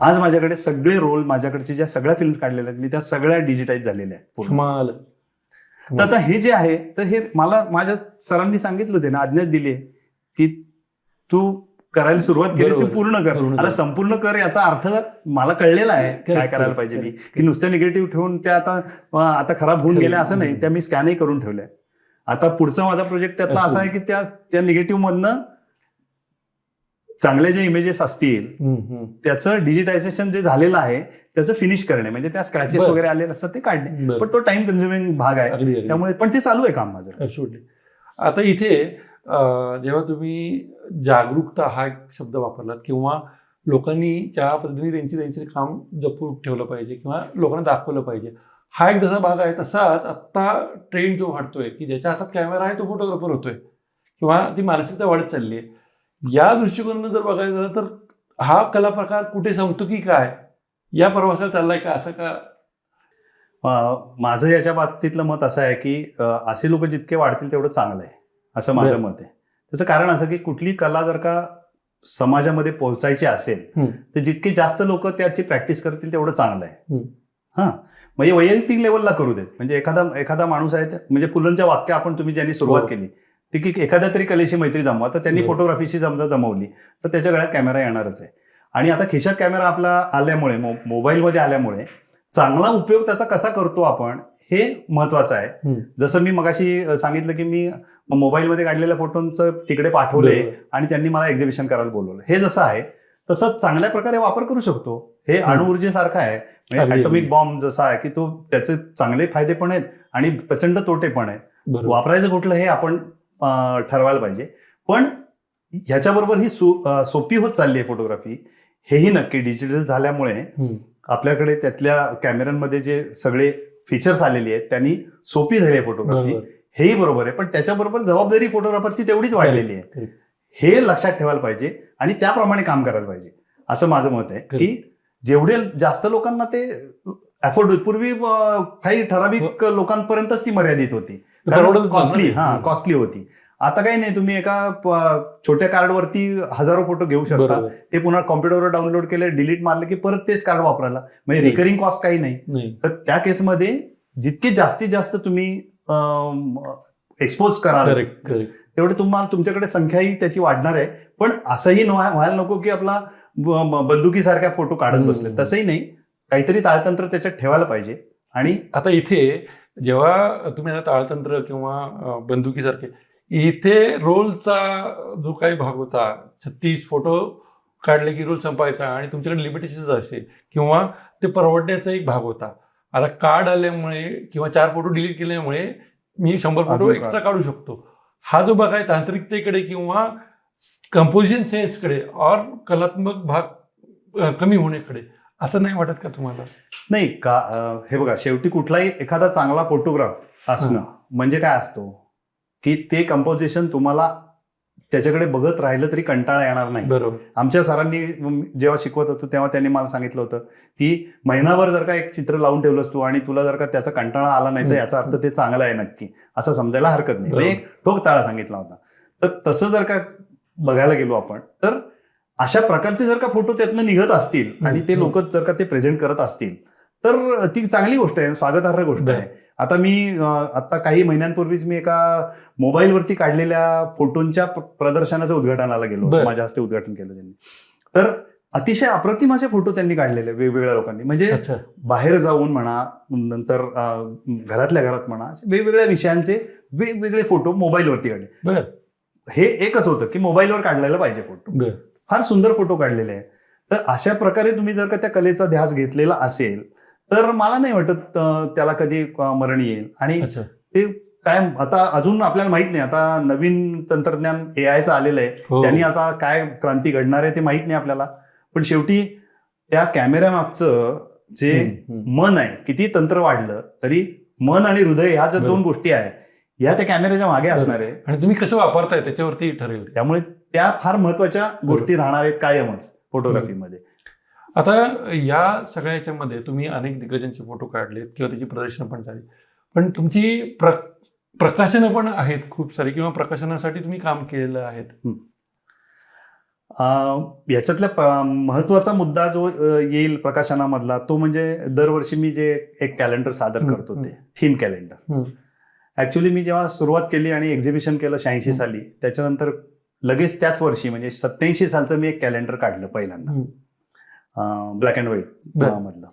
आज माझ्याकडे सगळे रोल माझ्याकडचे ज्या सगळ्या फिल्म काढलेल्या आहेत मी त्या सगळ्या डिजिटाईज झालेल्या आहेत तर आता हे जे आहे तर हे मला माझ्या सरांनी सांगितलंच आहे ना आज्ञाच दिली आहे की तू करायला सुरुवात केली. तू पूर्ण कर. आता संपूर्ण कर याचा अर्थ मला कळलेला आहे काय करायला पाहिजे मी. की नुसत्या निगेटिव्ह ठेवून त्या आता आता खराब होऊन. गेल्या असं नाही त्या मी स्कॅनही करून ठेवल्या आता पुढचा माझा प्रोजेक्ट त्यातला असा आहे की त्या त्या निगेटिव्ह मधनं चांगल्या जे इमेजेस असतील. त्याचं डिजिटायझेशन जे झालेलं आहे त्याचं फिनिश करणे म्हणजे त्या स्क्रॅचेस. वगैरे आलेले असतात ते काढणे. पण तो टाइम कन्झ्युमिंग भाग आहे त्यामुळे पण ते चालू आहे काम माझं. आता इथे जेव्हा तुम्ही जागरूकता हा एक शब्द वापरलात किंवा लोकांनी ज्या पद्धतीने त्यांची त्यांचे काम जपून ठेवलं पाहिजे किंवा लोकांना दाखवलं पाहिजे हा एक जसा भाग आहे तसाच आत्ता ट्रेंड जो वाढतोय की ज्याच्या हातात कॅमेरा आहे तो फोटोग्राफर होतोय किंवा ती मानसिकता वाढत चालली आहे या दृष्टिकोनानं जर बघायचं झालं तर हा कला प्रकार कुठे संपतो की काय या प्रवासाला चाललाय का असं का माझं याच्या बाबतीतलं मत असं आहे की असे लोक जितके वाढतील तेवढं चांगलं आहे असं माझं. मत आहे त्याचं कारण असं की कुठली कला जर का समाजामध्ये पोहोचायची असेल. तर जितके जास्त लोक त्याची प्रॅक्टिस करतील तेवढं चांगलं आहे. हा म्हणजे वैयक्तिक लेवलला करू देत म्हणजे एखादा एखादा माणूस आहे म्हणजे पुलंच्या वाक्य आपण तुम्ही ज्यांनी सुरुवात हो. केली ती की एखाद्या तरी कलेशी मैत्री जमवा. तर त्यांनी. फोटोग्राफीशी समजा जमवली. तर त्याच्या गळ्यात कॅमेरा येणारच आहे. आणि आता खिशात कॅमेरा आपला आल्यामुळे मो- मोबाईलमध्ये आल्यामुळे चांगला उपयोग त्याचा कसा करतो आपण हे महत्वाचं आहे. जसं मी मगाशी सांगितलं की मी मोबाईलमध्ये काढलेल्या फोटोंचं तिकडे पाठवले. आणि त्यांनी मला एक्झिबिशन करायला बोलवलं. हे जसं आहे तसं चांगल्या प्रकारे वापर करू शकतो. हे अणुऊर्जेसारखं आहे. म्हणजे अगदी. बॉम्ब जसा आहे की तो त्याचे चांगले फायदे पण आहेत आणि प्रचंड तोटे पण आहेत. वापरायचं कुठलं हे आपण ठरवायला पाहिजे. पण ह्याच्याबरोबर ही सोपी होत चालली आहे फोटोग्राफी. हेही नक्की डिजिटल झाल्यामुळे. आपल्याकडे त्यातल्या कॅमेऱ्यांमध्ये जे सगळे फीचर्स आलेली आहेत त्यांनी सोपी झाली आहे फोटोग्राफी. हेही बरोबर आहे. पण त्याच्याबरोबर जबाबदारी फोटोग्राफरची तेवढीच वाढलेली आहे. हे लक्षात ठेवायला पाहिजे आणि त्याप्रमाणे काम करायला पाहिजे. असं माझं मत आहे की जेवढे जास्त लोकांना ते अफोर्ड पूर्वी काही ठराविक लोकांपर्यंतच ती मर्यादित होती. कॉस्टली. हा कॉस्टली होती. आता काही नाही तुम्ही एका छोट्या कार्डवरती हजारो फोटो घेऊ शकता. ते पुन्हा कॉम्प्युटरवर डाउनलोड केले डिलीट मारले की परत तेच कार्ड वापरायला. म्हणजे. रिकरिंग कॉस्ट काही नाही. तर त्या केसमध्ये जितके जास्तीत जास्त तुम्ही एक्सपोज कराल तेवढे तुम्हाला तुमच्याकडे संख्याही त्याची वाढणार आहे. पण असंही व्हायला नको की आपला बंदुकीसारख्या फोटो काढत. बसले. तसंही नाही. काहीतरी ताळतंत्र त्याच्यात ठेवायला पाहिजे. आणि आता इथे जेव्हा तुम्ही आता ताळतंत्र किंवा बंदुकीसारखे इथे रोलचा जो काही भाग होता छत्तीस फोटो काढले की रोल संपायचा आणि तुमच्याकडे लिमिटेशन असेल किंवा ते परवडण्याचा एक भाग होता. आता कार्ड आल्यामुळे किंवा चार फोटो डिलीट केल्यामुळे मी शंभर फोटो एक्स्ट्रा काढू शकतो. हा जो भाग आहे तांत्रिकतेकडे किंवा कंपोजिशन सेन्सकडे और कलात्मक भाग कमी होण्याकडे असं नाही वाटत का तुम्हाला? नाही का हे बघा शेवटी कुठलाही एखादा चांगला फोटोग्राफ असणं म्हणजे काय असतो? की ते कंपोजिशन तुम्हाला त्याच्याकडे बघत राहिलं तरी कंटाळा येणार नाही. बरोबर. आमच्या सरांनी जेव्हा शिकवत होतो तेव्हा त्यांनी मला सांगितलं होतं की महिनाभर जर का एक चित्र लावून ठेवलंस तू आणि तुला जर का त्याचा कंटाळा आला नाही तर. याचा अर्थ ते चांगलं आहे नक्की. असं समजायला हरकत नाही. म्हणजे एक ठोक ताळा सांगितला होता. तर तसं जर का बघायला गेलो आपण तर अशा प्रकारचे जर का फोटो त्यातनं निघत असतील आणि ते. लोक जर का ते प्रेझेंट करत असतील तर ती चांगली गोष्ट आहे स्वागतार्ह गोष्ट. आहे. आता मी आता काही महिन्यांपूर्वीच मी एका मोबाईलवरती काढलेल्या फोटोंच्या प्र- प्रदर्शनाचं उद्घाटनाला गेलो. माझ्या हस्ते उद्घाटन केलं त्यांनी. तर अतिशय अप्रतिम असे फोटो त्यांनी काढलेले वेगवेगळ्या लोकांनी. म्हणजे बाहेर जाऊन म्हणा नंतर घरातल्या घरात म्हणा वेगवेगळ्या विषयांचे वेगवेगळे फोटो मोबाईलवरती काढले. हे एकच होतं की मोबाईलवर काढलेला पाहिजे फोटो. फार सुंदर फोटो काढलेले आहे तर अशा प्रकारे तुम्ही जर का त्या कलेचा ध्यास घेतलेला असेल तर मला नाही वाटत त्याला कधी मरण येईल. आणि ते काय आता अजून आपल्याला माहीत नाही. आता नवीन तंत्रज्ञान ए आयचं आलेलं आहे. हो. त्यांनी आता काय क्रांती घडणार आहे ते माहीत नाही आपल्याला. पण शेवटी त्या कॅमेऱ्या मागचं जे. मन आहे किती तंत्र वाढलं तरी मन आणि हृदय ह्या ज्या दोन. गोष्टी आहेत ह्या त्या कॅमेऱ्याच्या मागे असणार आहे. आणि तुम्ही कसं वापरताय त्याच्यावरती ठरेल. त्यामुळे त्या फार महत्त्वाच्या गोष्टी राहणार आहेत कायमच फोटोग्राफीमध्ये आता या सगळ्या याच्यामध्ये तुम्ही अनेक दिग्गजांचे फोटो काढलेत किंवा त्याची प्रदर्शनं पण झाली. पण तुमची प्र प्रकाशनं पण आहेत खूप सारी किंवा प्रकाशनासाठी तुम्ही काम केलेलं आहेत. अं, याच्यातला प्र- महत्त्वाचा मुद्दा जो येईल प्रकाशनामधला तो म्हणजे दरवर्षी मी जे एक कॅलेंडर सादर करतो ते. Theme calendar. ऍक्च्युली मी जेव्हा सुरुवात केली आणि एक्झिबिशन केलं शहाऐंशी. साली त्याच्यानंतर लगेच त्याच वर्षी म्हणजे सत्याऐंशी सालचं मी एक कॅलेंडर काढलं पहिल्यांदा. Black and white. मधलं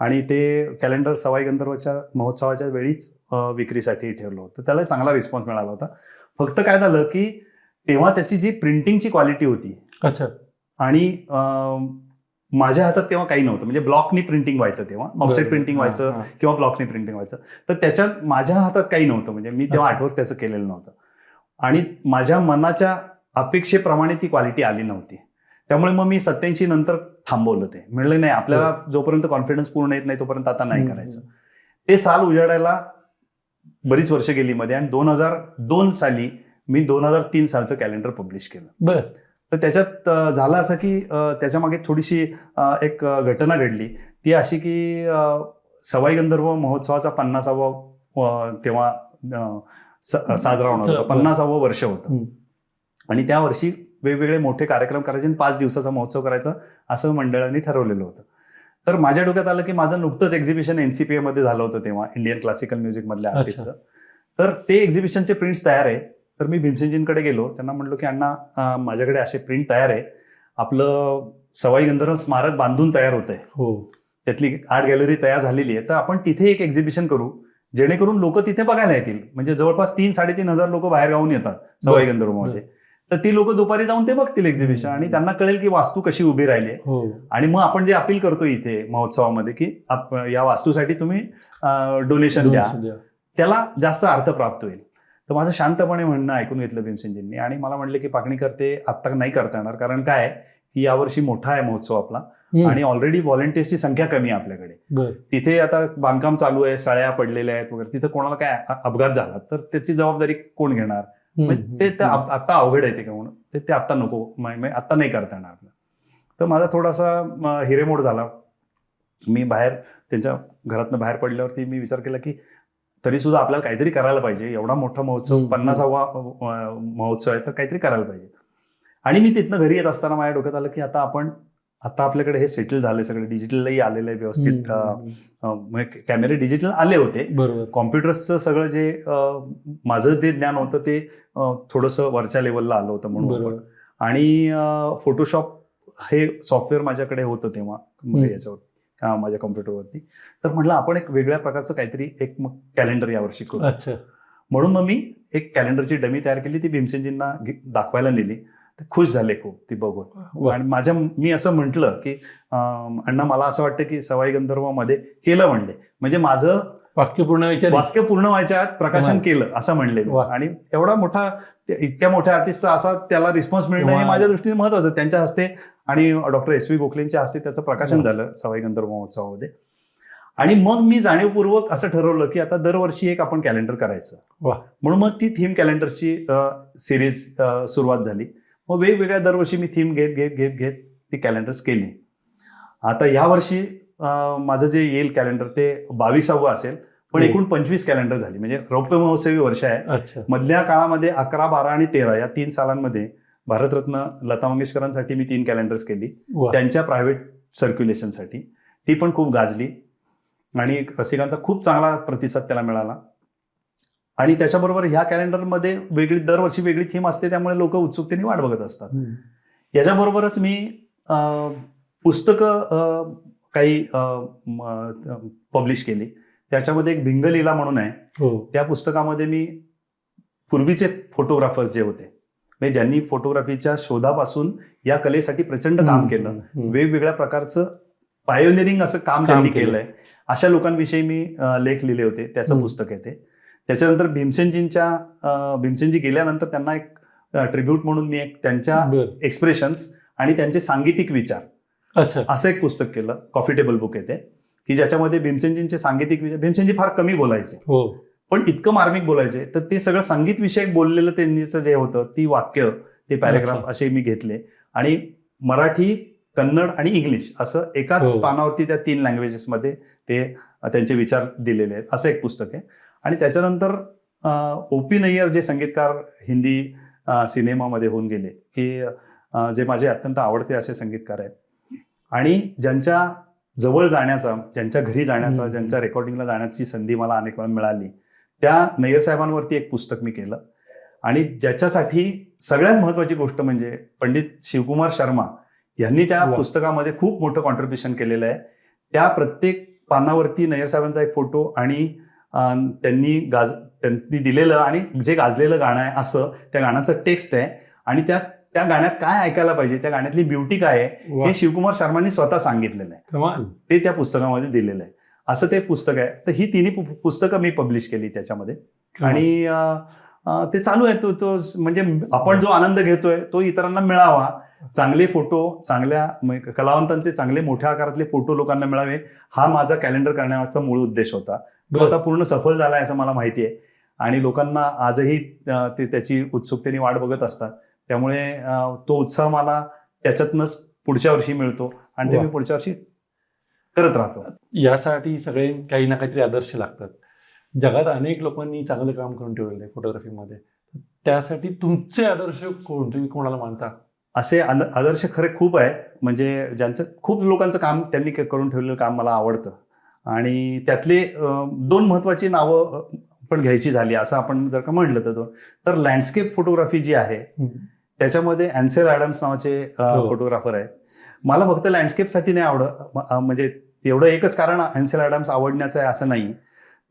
आणि ते कॅलेंडर सवाई गंधर्वच्या महोत्सवाच्या वेळीच विक्रीसाठी ठेवलं होतं त्याला चांगला रिस्पॉन्स मिळाला होता फक्त काय झालं की तेव्हा त्याची जी प्रिंटिंगची क्वालिटी होती अच्छा आणि माझ्या हातात तेव्हा काही नव्हतं म्हणजे ब्लॉकनी प्रिंटिंग व्हायचं तेव्हा ऑफसेट बरं. प्रिंटिंग व्हायचं. किंवा ब्लॉकनी प्रिंटिंग व्हायचं तर त्याच्यात माझ्या हातात काही नव्हतं म्हणजे मी तेव्हा. आठवत त्याचं केलेलं नव्हतं आणि माझ्या मनाच्या अपेक्षेप्रमाणे ती क्वालिटी आली नव्हती. त्यामुळे मग मी सत्याऐंशी नंतर थांबवलं ते. म्हणलं नाही. आपल्याला जोपर्यंत कॉन्फिडन्स पूर्ण येत नाही तोपर्यंत आता नाही. करायचं. ते साल उजाडायला बरीच वर्ष गेली मध्ये आणि दोन हजार दोन साली मी दोन हजार तीन सालचं कॅलेंडर पब्लिश केलं. बर. तर त्याच्यात झालं असं की अ, त्याच्यामागे थोडीशी एक घटना घडली. ती अशी की सवाई गंधर्व महोत्सवाचा पन्नासावा तेव्हा साजरा होणार होता. पन्नासावं वर्ष होतं. आणि त्या वर्षी वेगवेगळे मोठे कार्यक्रम करायचे आणि पाच दिवसाचा महोत्सव करायचा असं मंडळांनी ठरवलेलं होतं. तर माझ्या डोक्यात आलं की माझं नुकतंच एक्झिबिशन एनसीपीए मध्ये झालं होतं तेव्हा इंडियन क्लासिकल म्युझिक मधल्या. आर्टिस्टचं तर ते एक्झिबिशनचे प्रिंट्स तयार आहे. तर मी भीमसेनजींकडे गेलो. त्यांना म्हणलो की अण्णा माझ्याकडे असे प्रिंट तयार आहे. आपलं सवाई गंधर्व स्मारक बांधून तयार होत आहे हो. त्यातली आर्ट गॅलरी तयार झालेली आहे. तर आपण तिथे एक एक्झिबिशन करू. जेणेकरून लोक तिथे बघायला येतील. म्हणजे जवळपास तीन साडेतीन हजार लोक बाहेर गावून येतात सवाई गंधर्वमध्ये तर ती लोक दुपारी जाऊन ते बघतील एक्झिबिशन आणि त्यांना कळेल की वास्तू कशी उभी राहिली हो. आणि मग आपण जे अपील करतो इथे महोत्सवामध्ये की या वास्तूसाठी तुम्ही डोनेशन द्या. त्याला जास्त अर्थ प्राप्त होईल. तर माझं शांतपणे म्हणणं ऐकून घेतलं भीमसेनजींनी आणि मला म्हणले की पाकणीकर ते आत्ता नाही करता येणार. कारण काय की यावर्षी मोठा आहे महोत्सव आपला. आणि ऑलरेडी व्हॉलेंटियर्सची संख्या कमी आहे आपल्याकडे. तिथे आता बांधकाम चालू आहे सळ्या पडलेल्या आहेत वगैरे. तिथे कोणाला काय अपघात झाला तर त्याची जबाबदारी कोण घेणार? म्हणजे ते. आत- अवघड आहे ते का म्हणून ते ते आता नको म- म- आता नाही करता येणार. तर माझा थोडासा हिरेमोड झाला मी बाहेर त्यांच्या घरातनं बाहेर पडल्यावरती मी विचार केला की तरी सुद्धा आपल्याला काहीतरी करायला पाहिजे एवढा मोठा महोत्सव. पन्नासावा महोत्सव आहे तर काहीतरी करायला पाहिजे आणि मी तिथनं घरी येत असताना माझ्या डोक्यात आलं की आता आपण आता आपल्याकडे हे सेटल झाले सगळे. डिजिटलही आलेलं आहे व्यवस्थित. अ, म्हणजे कॅमेरे डिजिटल आले होते. बरोबर. कॉम्प्युटर्सचं सगळं जे माझं ते ज्ञान होतं ते थोडंसं वरच्या लेवलला आलं होतं म्हणून. आणि फोटोशॉप हे सॉफ्टवेअर माझ्याकडे होतं तेव्हा हम्म. याच्यावर माझ्या कॉम्प्युटरवरती तर म्हटलं आपण एक वेगळ्या प्रकारचं काहीतरी एक मग कॅलेंडर यावर्षी करू. म्हणून मग मी एक कॅलेंडरची डमी तयार केली. ती भीमसेनजींना दाखवायला नेली. ते खुश झाले खूप ती बघून. आणि माझ्या मी असं म्हटलं की अण्णा मला असं वाटतं की सवाई गंधर्वमध्ये केलं म्हणले म्हणजे माझं वाक्य पूर्ण विचार वाक्य पूर्ण व्हायच्या आत प्रकाशन. केलं असं म्हणले. आणि एवढा मोठा इतक्या मोठ्या आर्टिस्टचा असा त्याला रिस्पॉन्स मिळणं हे. माझ्या दृष्टीने महत्वाचं त्यांच्या हस्ते आणि डॉक्टर एस व्ही गोखलेंच्या हस्ते त्याचं प्रकाशन. झालं सवाई गंधर्व महोत्सवामध्ये आणि मग मी जाणीवपूर्वक असं ठरवलं की आता दरवर्षी एक आपण कॅलेंडर करायचं. म्हणून मग ती थीम कॅलेंडरची सिरीज सुरुवात झाली मग वेगवेगळ्या दरवर्षी मी थीम घेत घेत घेत घेत ती कॅलेंडर्स केली. आता यावर्षी माझं जे येईल कॅलेंडर ते बावीसावं असेल पण. एकूण पंचवीस कॅलेंडर झाली. म्हणजे रौप्य महोत्सवी वर्ष आहे. मधल्या काळामध्ये अकरा बारा आणि तेरा या तीन सालांमध्ये भारतरत्न लता मंगेशकरांसाठी मी तीन कॅलेंडर्स केली. त्यांच्या प्रायव्हेट सर्क्युलेशनसाठी ती पण खूप गाजली. आणि रसिकांचा खूप चांगला प्रतिसाद त्याला मिळाला. आणि त्याच्याबरोबर ह्या कॅलेंडरमध्ये वेगळी दरवर्षी वेगळी थीम असते त्यामुळे लोक उत्सुकतेने वाट बघत असतात. याच्याबरोबरच मी पुस्तकं काही पब्लिश केली. त्याच्यामध्ये एक भिंगलीला म्हणून आहे. हो. त्या पुस्तकामध्ये मी पूर्वीचे फोटोग्राफर्स जे होते म्हणजे ज्यांनी फोटोग्राफीच्या शोधापासून या कलेसाठी प्रचंड काम केलं. वेगवेगळ्या प्रकारचं पायोनिरिंग असं काम त्यांनी केलं. केलंय. अशा लोकांविषयी मी लेख लिहिले होते. त्याचं. पुस्तक आहे ते. त्याच्यानंतर भीमसेनजींच्या भीमसेनजी गेल्यानंतर त्यांना एक ट्रिब्यूट म्हणून मी एक त्यांच्या एक्सप्रेशन्स आणि त्यांचे सांगीतिक विचार अच्छा. असं एक पुस्तक केलं कॉफी टेबल बुक आहे ते की ज्याच्यामध्ये भीमसेनजींचे सांगीतिक विचार भीमसेनजी फार कमी बोलायचे. हो. पण इतकं मार्मिक बोलायचे तर ते सगळं संगीत विषयक बोललेलं त्यांनीचं जे होतं ती वाक्य ते पॅरेग्राफ. असे मी घेतले. आणि मराठी कन्नड आणि इंग्लिश असं एकाच हो. पानावरती त्या तीन लँग्वेजेसमध्ये ते त्यांचे विचार दिलेले आहेत. असं एक पुस्तक आहे. आणि त्याच्यानंतर ओ पी नय्यर जे संगीतकार हिंदी सिनेमामध्ये होऊन गेले की जे माझे अत्यंत आवडते असे संगीतकार आहेत आणि ज्यांच्या जवळ जाण्याचा ज्यांच्या घरी जाण्याचा. ज्यांच्या रेकॉर्डिंगला जाण्याची संधी मला अनेक वेळा मिळाली त्या नय्यर साहेबांवरती एक पुस्तक मी केलं आणि ज्याच्यासाठी सगळ्यात महत्वाची गोष्ट म्हणजे पंडित शिवकुमार शर्मा यांनी त्या. पुस्तकामध्ये खूप मोठं कॉन्ट्रीब्युशन केलेलं आहे त्या प्रत्येक पानावरती नय्यर साहेबांचा एक फोटो आणि त्यांनी गाज त्यांनी दिलेलं आणि जे गाजलेलं गाणं आहे असं त्या गाण्याचं टेक्स्ट आहे. आणि त्या त्या गाण्यात काय ऐकायला पाहिजे? त्या गाण्यातली ब्युटी काय आहे? हे शिवकुमार शर्मांनी स्वतः सांगितलेलं आहे. ते त्या पुस्तकामध्ये दिलेलं आहे. असं ते पुस्तक आहे. तर ही तिन्ही पुस्तकं मी पब्लिश केली त्याच्यामध्ये. आणि ते चालू आहे. तो तो म्हणजे आपण जो आनंद घेतोय तो इतरांना मिळावा. चांगले फोटो चांगल्या कलावंतांचे चांगले मोठ्या आकारातले फोटो लोकांना मिळावे हा माझा कॅलेंडर करण्याचा मूळ उद्देश होता. तो. आता पूर्ण सफल झालाय असं मला माहिती आहे. आणि लोकांना आजही ते त्याची उत्सुकतेने वाट बघत असतात. त्यामुळे तो उत्साह मला त्याच्यातनंच पुढच्या वर्षी मिळतो आणि ते. मी पुढच्या वर्षी करत राहतो. यासाठी सगळे काही ना काहीतरी आदर्श लागतात. जगात अनेक लोकांनी चांगलं काम करून ठेवलेलं आहे फोटोग्राफीमध्ये. त्यासाठी तुमचे आदर्श कोण? तुम्ही कोणाला मानता? असे आद- आदर्श खरे खूप आहेत. म्हणजे ज्यांचं खूप लोकांचं काम त्यांनी करून ठेवलेलं काम मला आवडतं. आणि त्यातले दोन महत्वाची नावं पण घ्यायची झाली असं आपण जर का म्हटलं तर दोन. तर लँडस्केप फोटोग्राफी जी आहे त्याच्यामध्ये अँसेल ॲडम्स नावाचे हो. फोटोग्राफर आहेत. मला फक्त लँडस्केपसाठी नाही आवड म्हणजे तेवढं एकच कारण अँसेल ॲडम्स आवडण्याचं आहे असं नाही.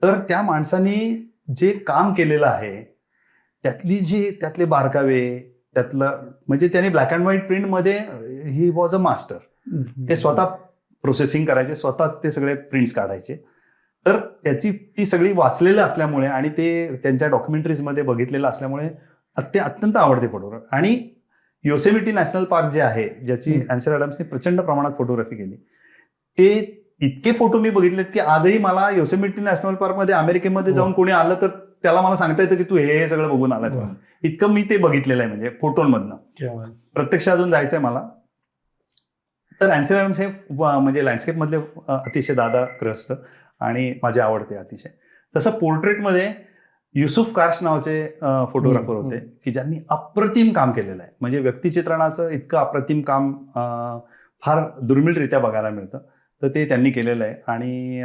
तर त्या माणसानी जे काम केलेलं आहे त्यातली जी त्यातले बारकावे त्यातलं म्हणजे त्यांनी ब्लॅक अँड व्हाईट प्रिंटमध्ये ही वॉज अ मास्टर ते स्वतः प्रोसेसिंग करायचे स्वतः ते सगळे प्रिंट्स काढायचे तर त्याची ती सगळी वाचलेलं असल्यामुळे आणि ते त्यांच्या डॉक्युमेंटरीजमध्ये बघितलेलं असल्यामुळे ते अत्यंत आवडते फोटोग्राफ आणि योसेमिटी नॅशनल पार्क जे आहे ज्याची. अँसर ॲडम्सने प्रचंड प्रमाणात फोटोग्राफी केली ते इतके फोटो मी बघितलेत की आजही मला योसेमिटी नॅशनल पार्कमध्ये अमेरिकेमध्ये जाऊन वा. कोणी आलं तर त्याला मला सांगता येतं की तू हे हे सगळं बघून आलास. म्हणून इतकं मी ते बघितलेलं आहे म्हणजे फोटोंमधनं. प्रत्यक्ष अजून जायचंय मला तर अँसेल ॲडम्स हे म्हणजे लँडस्केप मधले अ, अतिशय दादा ग्रस्त आणि माझे आवडते अतिशय. तसं पोर्ट्रेटमध्ये युसुफ कार्श नावाचे फोटोग्राफर होते की ज्यांनी अप्रतिम काम केलेलं आहे. म्हणजे व्यक्तिचित्रणाचं इतकं अप्रतिम काम फार दुर्मिळरित्या बघायला मिळतं. तर ते त्यांनी केलेलं आहे आणि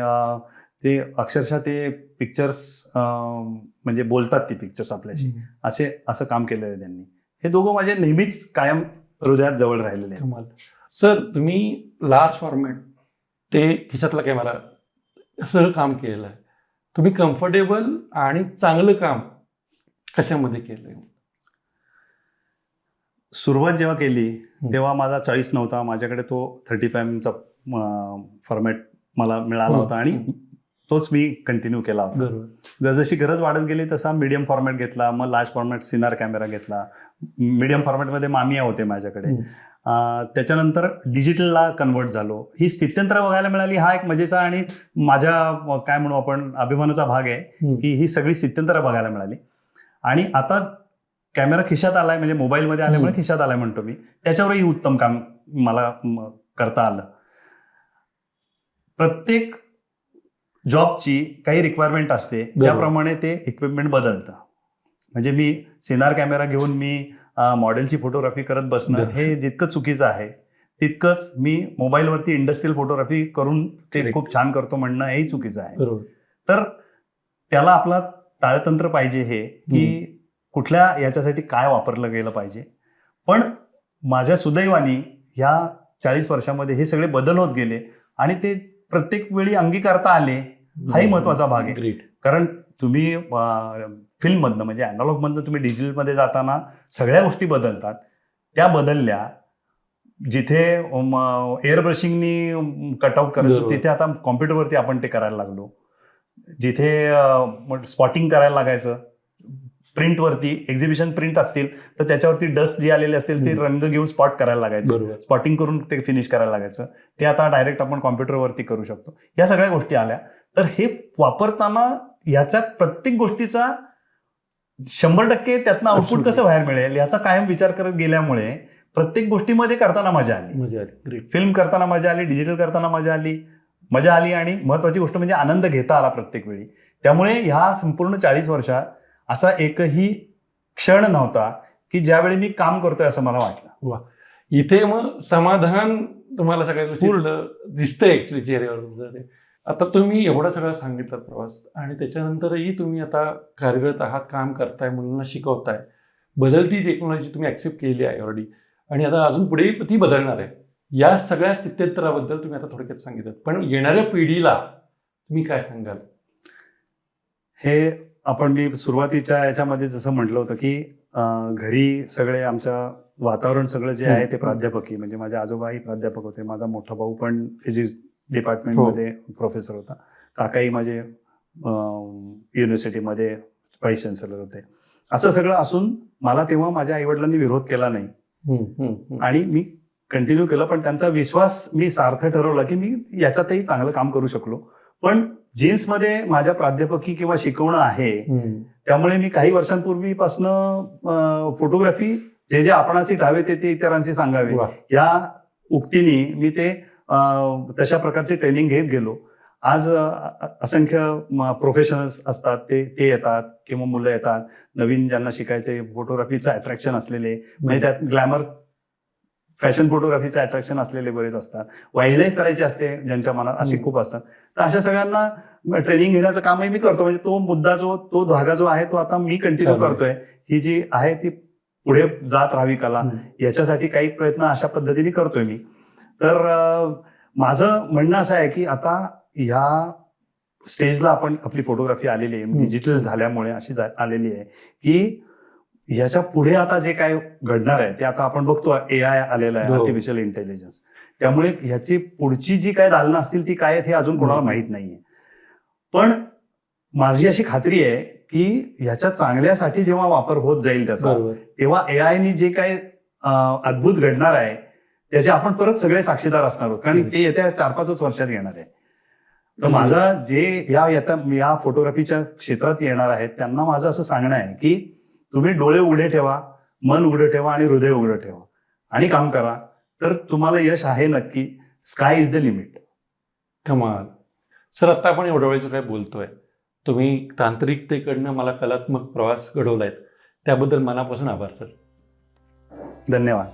ते अक्षरशः ते पिक्चर्स म्हणजे बोलतात ती पिक्चर्स आपल्याशी. असे असं काम केलेलं आहे त्यांनी. हे दोघं माझे नेहमीच कायम हृदयात जवळ राहिलेले कमाल. सर तुम्ही लार्ज फॉर्मॅट ते खिशातला कॅमेरा सगळं काम केलेलं आहे. तुम्ही कम्फर्टेबल आणि चांगलं काम कशामध्ये केलंय? सुरुवात जेव्हा केली. तेव्हा माझा चॉईस नव्हता. माझ्याकडे तो थर्टी फायचा फॉर्मॅट मला मिळाला. होता आणि तोच मी कंटिन्यू केला होता. जसजशी गरज वाढत गेली तसा मीडियम फॉर्मॅट घेतला. मग लार्ज फॉर्मॅट सिनार कॅमेरा घेतला. मीडियम फॉर्मॅटमध्ये मामिया होते माझ्याकडे. त्याच्यानंतर डिजिटलला कन्वर्ट झालो. ही स्थित्यंतर बघायला मिळाली. हा एक मजेचा आणि माझ्या काय म्हणू आपण अभिमानाचा भाग आहे. की ही सगळी स्थित्यंतर बघायला मिळाली. आणि आता कॅमेरा खिशात आलाय म्हणजे मोबाईलमध्ये आल्यामुळे. खिशात आलाय म्हणतो मी. त्याच्यावरही उत्तम काम मला करता आलं. प्रत्येक जॉबची काही रिक्वायरमेंट असते. त्याप्रमाणे ते इक्विपमेंट बदलतं. म्हणजे मी सिनार कॅमेरा घेऊन मी मॉडेलची फोटोग्राफी करत बसणं. हे जितकं चुकीचं आहे तितकंच मी मोबाईलवरती इंडस्ट्रियल फोटोग्राफी करून ते. खूप छान करतो म्हणणं हेही चुकीचं आहे तर त्याला आपला ताळतंत्र पाहिजे हे की कुठल्या याच्यासाठी काय वापरलं गेलं पाहिजे पण माझ्या सुदैवानी ह्या चाळीस वर्षामध्ये हे सगळे बदल होत गेले आणि ते प्रत्येक वेळी अंगीकारता आले हाही महत्त्वाचा भाग आहे. कारण तुम्ही फिल्ममधनं म्हणजे अॅनालॉगमधनं तुम्ही डिजिटलमध्ये जाताना सगळ्या गोष्टी बदलतात. त्या बदलल्या जिथे एअर ब्रशिंगनी कटआउट करायचो बरोबर. तिथे आता कॉम्प्युटरवरती आपण ते करायला लागलो. जिथे स्पॉटिंग करायला लागायचं प्रिंटवरती एक्झिबिशन प्रिंट असतील तर त्याच्यावरती डस्ट जी आलेली असतील ते. रंग घेऊन स्पॉट करायला लागायचं. स्पॉटिंग करून ते फिनिश करायला लागायचं. ते आता डायरेक्ट आपण कॉम्प्युटरवरती करू शकतो. या सगळ्या गोष्टी आल्या. तर हे वापरताना ह्याच्यात प्रत्येक गोष्टीचा शंभर टक्के त्यातनं आउटपुट. कसं बाहेर मिळेल याचा कायम विचार करत गेल्यामुळे प्रत्येक गोष्टीमध्ये करताना मजा आली. मजा आली. ग्रेट फिल्म करताना मजा आली डिजिटल करताना मजा आली मजा आली आणि महत्वाची गोष्ट म्हणजे आनंद घेता आला प्रत्येक वेळी. त्यामुळे ह्या संपूर्ण चाळीस वर्षात असा एकही क्षण नव्हता की ज्यावेळी मी काम करतोय असं मला वाटलं. इथे मग समाधान तुम्हाला सगळ्या गोष्टीतलं दिसतंय ऍक्च्युली चेहऱ्यावर तुमचं आता तुम्ही एवढा सगळा सांगितलं प्रवास आणि त्याच्यानंतरही तुम्ही आता कार्यरत आहात काम करताय मुलांना शिकवताय. बदलती टेक्नॉलॉजी तुम्ही ऍक्सेप्ट केली आहे ऑलरेडी आणि आता अजून पुढे ती बदलणार आहे. या सगळ्या स्थित्यंतराबद्दल तुम्ही आता थोडक्यात सांगितलं. पण येणाऱ्या पिढीला तुम्ही काय सांगाल? हे आपण मी सुरुवातीच्या याच्यामध्ये जसं म्हटलं होतं की घरी सगळे आमच्या वातावरण सगळं जे आहे ते प्राध्यापकी म्हणजे माझे आजोबाही प्राध्यापक होते माझा मोठा भाऊ पण फिजिक्स डिपार्टमेंटमध्ये प्रोफेसर होता काकाही माझे युनिव्हर्सिटीमध्ये व्हाईस चान्सलर होते असं सगळं असून मला तेव्हा माझ्या आईवडिलांनी विरोध केला नाही. आणि मी कंटिन्यू केलं पण त्यांचा विश्वास मी सार्थ ठरवला की मी याच्यातही चांगलं काम करू शकलो पण जीन्समध्ये माझ्या प्राध्यापकी किंवा शिकवणं आहे. त्यामुळे मी काही वर्षांपूर्वीपासनं फोटोग्राफी जे जे आपणाशी ठावे ते ते इतरांशी सांगावे. या उक्तीने मी ते तशा प्रकारचे ट्रेनिंग घेत गेलो. आज असंख्य प्रोफेशनल्स असतात ते ते येतात किंवा मुलं येतात. नवीन ज्यांना शिकायचे फोटोग्राफीचं अट्रॅक्शन असलेले म्हणजे त्यात ग्लॅमर फॅशन फोटोग्राफीचं अट्रॅक्शन असलेले बरेच असतात. वाईल्ड लाईफ करायची असते ज्यांच्या मनात असे. खूप असतात. तर अशा सगळ्यांना ट्रेनिंग घेण्याचं कामही मी करतो. म्हणजे तो मुद्दा जो तो धागा जो आहे तो आता मी कंटिन्यू. करतोय. ही जी आहे ती पुढे जात राहावी कला. याच्यासाठी काही प्रयत्न अशा पद्धतीने करतोय मी. तर माझं म्हणणं असं आहे की आता ह्या स्टेजला आपण आपली फोटोग्राफी आलेली आहे. डिजिटल झाल्यामुळे अशी आलेली आहे की ह्याच्या पुढे आता जे काय घडणार आहे ते आता आपण बघतो ए आय आलेलं आहे. आर्टिफिशियल इंटेलिजन्स त्यामुळे ह्याची पुढची जी काय दालनं असतील ती काय आहेत हे अजून कोणाला. माहीत नाहीये पण माझी अशी खात्री आहे की ह्याच्या चांगल्यासाठी जेव्हा वापर होत जाईल त्याचा तेव्हा ए आयनी जे अं, अद्भुत घडणार आहे त्याचे आपण परत सगळे साक्षीदार असणार आहोत. कारण ते येत्या चार पाचच वर्षात येणार आहे. तर. माझा जे या येता या फोटोग्राफीच्या क्षेत्रात येणार आहेत त्यांना माझं असं सांगणं आहे की तुम्ही डोळे उघडे ठेवा मन उघडं ठेवा आणि हृदय उघडं ठेवा. आणि काम करा. तर तुम्हाला यश आहे नक्की. स्काय इज द लिमिट कमाल. सर आता आपण एवढ्या वेळेचं काय बोलतोय? तुम्ही तांत्रिकतेकडनं मला कलात्मक प्रवास घडवलाय त्याबद्दल मनापासून आभार सर. धन्यवाद.